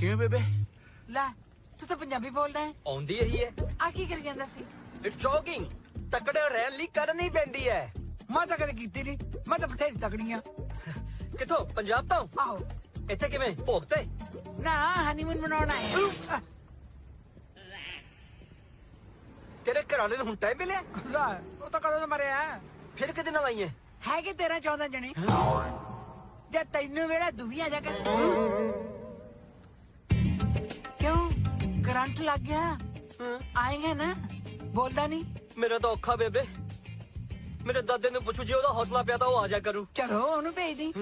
ਕਿਵੇਂ ਬੇਬੇ? ਲੈ ਤੂੰ ਤਾਂ ਪੰਜਾਬੀ ਬੋਲਦਾ ਹੈ। ਆਉਂਦੀ ਇਹੀ ਹੈ। ਆ ਕੀ ਕਰੀ ਜਾਂਦਾ ਸੀ? ਇਟਸ ਜੋਕਿੰਗ ਤਕੜੇ ਰਹਿਣ ਲਈ ਕਰਨੀ ਪੈਂਦੀ ਹੈ। ਮੈਂ ਤਾਂ ਕਦੇ ਕੀਤੀ ਨਹੀਂ। ਮੈਂ ਤਾਂ ਬਥੇਰੀ ਤਕੜੀਆਂ। ਕਿੱਥੋਂ? ਪੰਜਾਬ ਤੋਂ? ਆਹੋ। ਇੱਥੇ ਕਿਵੇਂ? ਭੋਗ ਤੇ? ਨਾ ਹਨੀਮੂਨ ਮਨਾਉਣਾ ਹੈ। ਤੇਰੇ ਘਰ ਵਾਲੇ ਨੂੰ ਹੁਣ ਟਾਈਮ ਮਿਲਿਆ? ਲੈ ਉਹ ਤਾਂ ਕਦੋਂ ਦਾ ਮਰਿਆ ਫਿਰ ਕਿਹਦੇ ਨਾਲ ਹੈ? ਹੈਗੇ 13 14 ਜਣੇ। ਜੇ ਤੈਨੂੰ ਵੇਲਾ ਤੂੰ ਵੀ ਆ ਜਾ ਕਰ ਕਰੰਟ ਲੱਗ ਗਿਆ। ਆਏਗਾ ਨਾ। ਬੋਲਦਾ ਨਹੀਂ ਮੇਰਾ ਤਾਂ ਔਖਾ ਬੇਬੇ। ਮੇਰੇ ਦਾਦੇ ਨੂੰ ਪੁੱਛੂ ਜੇ ਉਹਦਾ ਹੌਸਲਾ ਪਿਆ ਤਾਂ ਉਹ ਆ ਜਾ ਕਰੂ। ਚਲੋ ਉਹਨੂੰ ਭੇਜ ਦੀ।